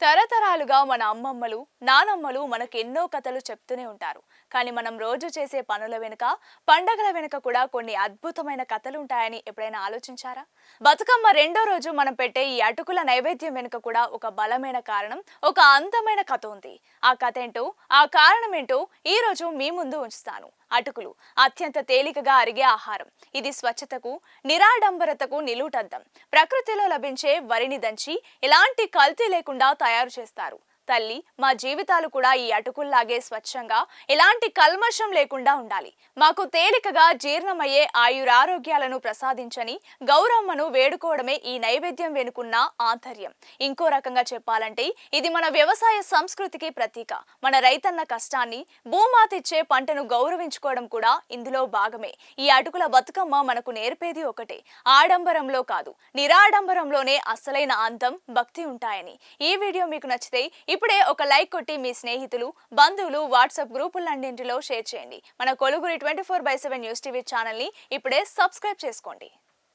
తరతరాలుగా మన అమ్మమ్మలు నానమ్మలు మనకు ఎన్నో కథలు చెప్తూనే ఉంటారు. కానీ మనం రోజు చేసే పనుల వెనుక పండగల వెనుక కూడా కొన్ని అద్భుతమైన కథలు ఉంటాయని ఎప్పుడైనా ఆలోచించారా? బతుకమ్మ రెండో రోజు మనం పెట్టే ఈ అటుకుల నైవేద్యం వెనుక కూడా ఒక బలమైన కారణం ఒక అందమైన కథ ఉంది. ఆ కథ ఏంటో ఆ కారణం ఏంటో ఈ రోజు మీ ముందు ఉంచుతాను. అటుకులు అత్యంత తేలికగా అరిగే ఆహారం. ఇది స్వచ్ఛతకు నిరాడంబరతకు నిలుటద్దం ప్రకృతిలో లభించే వరిని దంచి ఎలాంటి కల్తీ లేకుండా aeros restaram తల్లి మా జీవితాలు కూడా ఈ అటుకుల్లాగే స్వచ్ఛంగా ఎలాంటి కల్మషం లేకుండా ఉండాలి. మాకు తేలికగా జీర్ణమయ్యే ఆయురారోగ్యాలను ప్రసాదించని గౌరమ్మను వేడుకోవడమే ఈ నైవేద్యం వెనుకున్న ఆంతర్యం. ఇంకో రకంగా చెప్పాలంటే ఇది మన వ్యవసాయ సంస్కృతికి ప్రతీక. మన రైతన్న కష్టాన్ని భూమాతిచ్చే పంటను గౌరవించుకోవడం కూడా ఇందులో భాగమే. ఈ అటుకుల బతుకమ్మ మనకు నేర్పేది ఒకటే. ఆడంబరంలో కాదు నిరాడంబరంలోనే అసలైన అందం భక్తి ఉంటాయని. ఈ వీడియో మీకు నచ్చితే ఇప్పుడే ఒక లైక్ కొట్టి మీ స్నేహితులు బంధువులు వాట్సాప్ గ్రూపులన్నింటిలో షేర్ చేయండి. మన కొలుగురి twenty four by seven news TV ఛానల్ని ఇప్పుడే సబ్స్క్రైబ్ చేసుకోండి.